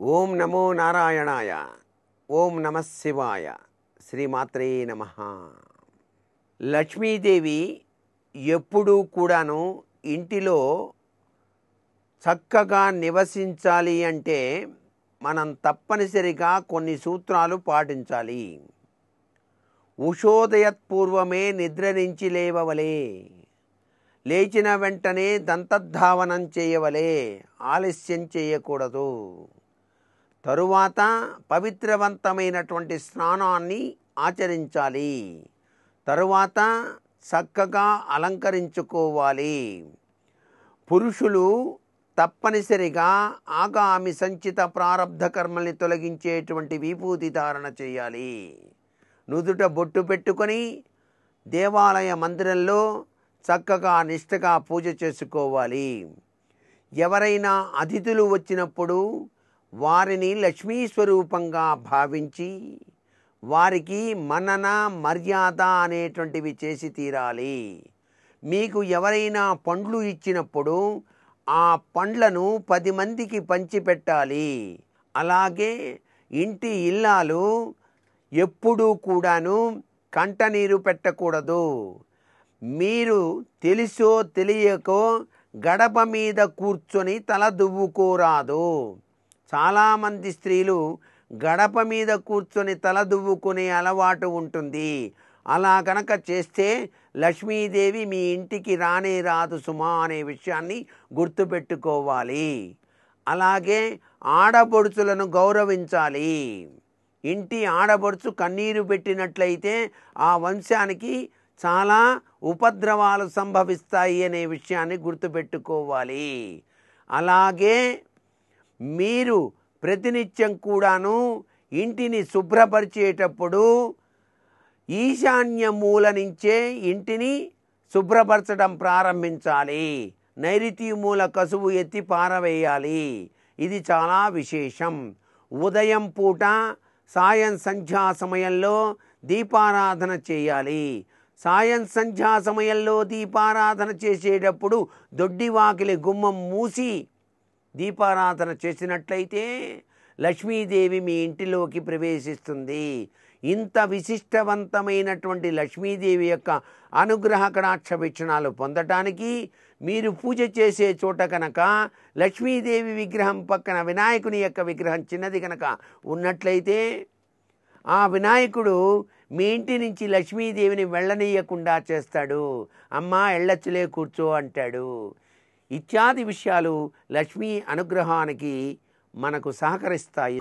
ఓం నమో నారాయణాయ. ఓం నమ శివాయ. శ్రీమాత్రే నమ. లక్ష్మీదేవి ఎప్పుడూ కూడాను ఇంటిలో చక్కగా నివసించాలి అంటే మనం తప్పనిసరిగా కొన్ని సూత్రాలు పాటించాలి. ఉషోదయత్పూర్వమే నిద్ర నుంచి లేవవలే. లేచిన వెంటనే దంతధావనం చేయవలే ఆలస్యం చేయకూడదు. తరువాత పవిత్రవంతమైనటువంటి స్నానాన్ని ఆచరించాలి. తరువాత చక్కగా అలంకరించుకోవాలి. పురుషులు తప్పనిసరిగా ఆగామి సంచిత ప్రారంధ కర్మల్ని తొలగించేటువంటి విభూతి ధారణ చేయాలి. నుదుట బొట్టు పెట్టుకొని దేవాలయ మందిరంలో చక్కగా నిష్ఠగా పూజ చేసుకోవాలి. ఎవరైనా అతిథులు వచ్చినప్పుడు వారిని లక్ష్మీ స్వరూపంగా భావించి వారికి మనన మర్యాద అనేటువంటివి చేసి తీరాలి. మీకు ఎవరైనా పండ్లు ఇచ్చినప్పుడు ఆ పండ్లను పది మందికి పంచిపెట్టాలి. అలాగే ఇంటి ఇల్లాలు ఎప్పుడూ కూడాను కంటనీరు పెట్టకూడదు. మీరు తెలిసో తెలియకో గడప మీద కూర్చొని తల దువ్వుకోరాదు. చాలామంది స్త్రీలు గడప మీద కూర్చొని తల దువ్వుకునే అలవాటు ఉంటుంది. అలా కనుక చేస్తే లక్ష్మీదేవి మీ ఇంటికి రానే రాదు సుమా అనే విషయాన్ని గుర్తుపెట్టుకోవాలి. అలాగే ఆడపడుచులను గౌరవించాలి. ఇంటి ఆడపడుచు కన్నీరు పెట్టినట్లయితే ఆ వంశానికి చాలా ఉపద్రవాలు సంభవిస్తాయి అనే విషయాన్ని గుర్తుపెట్టుకోవాలి. అలాగే మీరు ప్రతినిత్యం కూడాను ఇంటిని శుభ్రపరిచేటప్పుడు ఈశాన్య మూల నుంచే ఇంటిని శుభ్రపరచడం ప్రారంభించాలి. నైరుతి మూల కసువు ఎత్తి పారవేయాలి. ఇది చాలా విశేషం. ఉదయం పూట సాయం సంధ్యా సమయంలో దీపారాధన చేయాలి. సాయం సంధ్యా సమయంలో దీపారాధన చేసేటప్పుడు దొడ్డివాకిలి గుమ్మం మూసి దీపారాధన చేసినట్లయితే లక్ష్మీదేవి మీ ఇంటిలోకి ప్రవేశిస్తుంది. ఇంత విశిష్టవంతమైనటువంటి లక్ష్మీదేవి యొక్క అనుగ్రహ కడాక్ష వీక్షణాలు పొందటానికి మీరు పూజ చేసే చోట కనుక లక్ష్మీదేవి విగ్రహం పక్కన వినాయకుని యొక్క విగ్రహం చిన్నది కనుక ఉన్నట్లయితే ఆ వినాయకుడు మీ ఇంటి నుంచి లక్ష్మీదేవిని వెళ్ళనీయకుండా చేస్తాడు. అమ్మా ఎళ్ళచ్చులే కూర్చో అంటాడు. ఇత్యాది విషయాలు లక్ష్మీ అనుగ్రహానికి మనకు సహకరిస్తాయి.